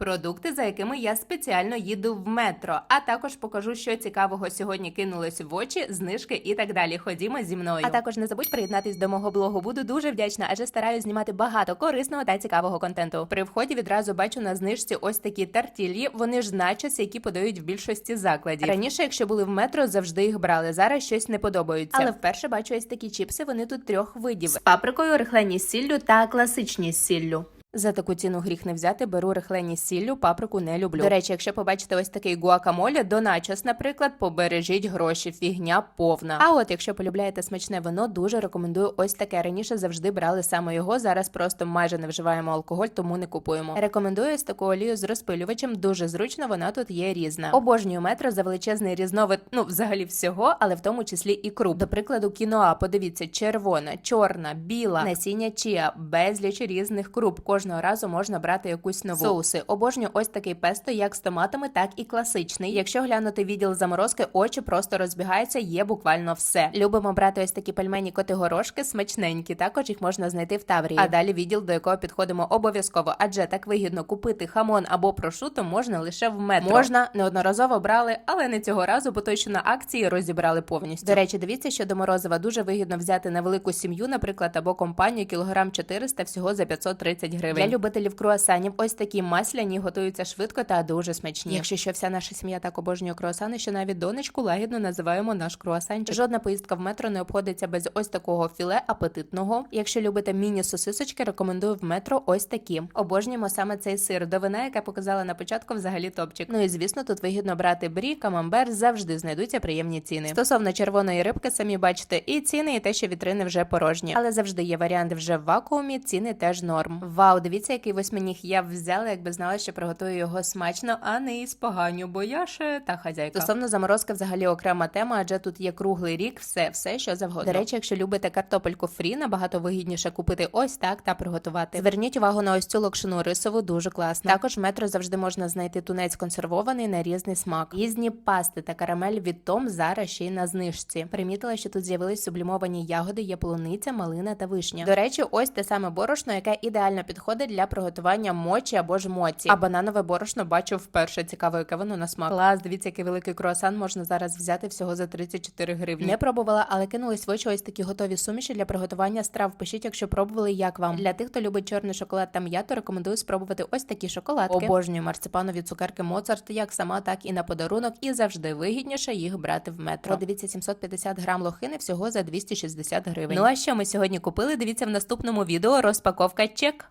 продукти, за якими я спеціально їду в метро. А також покажу, що цікавого сьогодні кинулось в очі, знижки і так далі. Ходімо зі мною. А також не забудь приєднатись до мого блогу. Буду дуже вдячна, адже стараюсь знімати багато корисного та цікавого контенту. При вході відразу бачу на знижці ось такі тартілі. Вони ж начос, які подають в більшості закладів. Раніше, якщо були в метро, завжди їх брали. Зараз щось не подобаються. Але вперше бачу ось такі чіпси. Вони тут трьох видів з паприкою, рихлені з сіллю та класичні з сіллю. За таку ціну гріх не взяти, беру рихлені сіллю, паприку не люблю. До речі, якщо побачите ось такий гуакамоле, до начос, наприклад, побережіть гроші, фігня повна. А от якщо полюбляєте смачне вино, дуже рекомендую ось таке. Раніше завжди брали саме його. Зараз просто майже не вживаємо алкоголь, тому не купуємо. Рекомендую ось таку олію з розпилювачем. Дуже зручно, вона тут є різна. Обожнюю метро за величезний різновид, ну взагалі всього, але в тому числі і круп. До прикладу, кіноа, подивіться, червона, чорна, біла, насіння чія, безліч різних круп. Кожного разу можна брати якусь нову. Соуси. Обожнюю ось такий песто, як з томатами, так і класичний. Якщо глянути відділ заморозки, очі просто розбігаються, є буквально все. Любимо брати ось такі пельмені коти-горошки, смачненькі. Також їх можна знайти в Таврії. А далі відділ, до якого підходимо обов'язково, адже так вигідно купити хамон або прошуто можна лише в метро. Можна неодноразово брали, але не цього разу, бо той, що на акції розібрали повністю. До речі, дивіться, що до морозива дуже вигідно взяти на велику сім'ю, наприклад, або компанію кілограм 400 всього за 530 гривень. Для любителів круасанів ось такі масляні готуються швидко та дуже смачні. Якщо що вся наша сім'я так обожнює круасани, що навіть донечку лагідно називаємо наш круасанчик. Жодна поїздка в метро не обходиться без ось такого філе апетитного. Якщо любите міні-сосисочки, рекомендую в метро ось такі. Обожнюємо саме цей сир. До вина, яка показала на початку, взагалі топчик. Ну і звісно, тут вигідно брати брі, камамбер, завжди знайдуться приємні ціни. Стосовно червоної рибки, самі бачите, і ціни, і те, що вітрини вже порожні. Але завжди є варіанти вже в вакуумі, ціни теж норм. Вау, дивіться, який восьминіг я б взяла, якби знала, що приготую його смачно, а не із поганю, бо я ще та хазяйка. Стосовно заморозки, взагалі окрема тема, адже тут є круглий рік, все, все, що завгодно. До речі, якщо любите картопельку фрі, набагато вигідніше купити ось так та приготувати. Зверніть увагу на ось цю локшину рисову, дуже класно. Також в метро завжди можна знайти тунець консервований на різний смак. Різні пасти та карамель від Том зараз ще й на знижці. Примітила, що тут з'явились сублімовані ягоди, є полуниця, малина та вишня. До речі, ось те саме борошно, яке ідеально підходить для приготування мочі або ж моці. А бананове борошно бачу вперше. Цікаво, яке воно на смак. Клас, дивіться, який великий круасан можна зараз взяти всього за 34 гривні. Не пробувала, але кинулись в очі ось такі готові суміші для приготування страв. Пишіть, якщо пробували, як вам. Для тих, хто любить чорний шоколад та м'яту, рекомендую спробувати ось такі шоколадки. Обожнюю марципанові цукерки Моцарт, як сама, так і на подарунок, і завжди вигідніше їх брати в метро. Дивіться, 750 грам лохини всього за 260 гривень. Ну а що ми сьогодні купили? Дивіться в наступному відео. Розпаковка чек.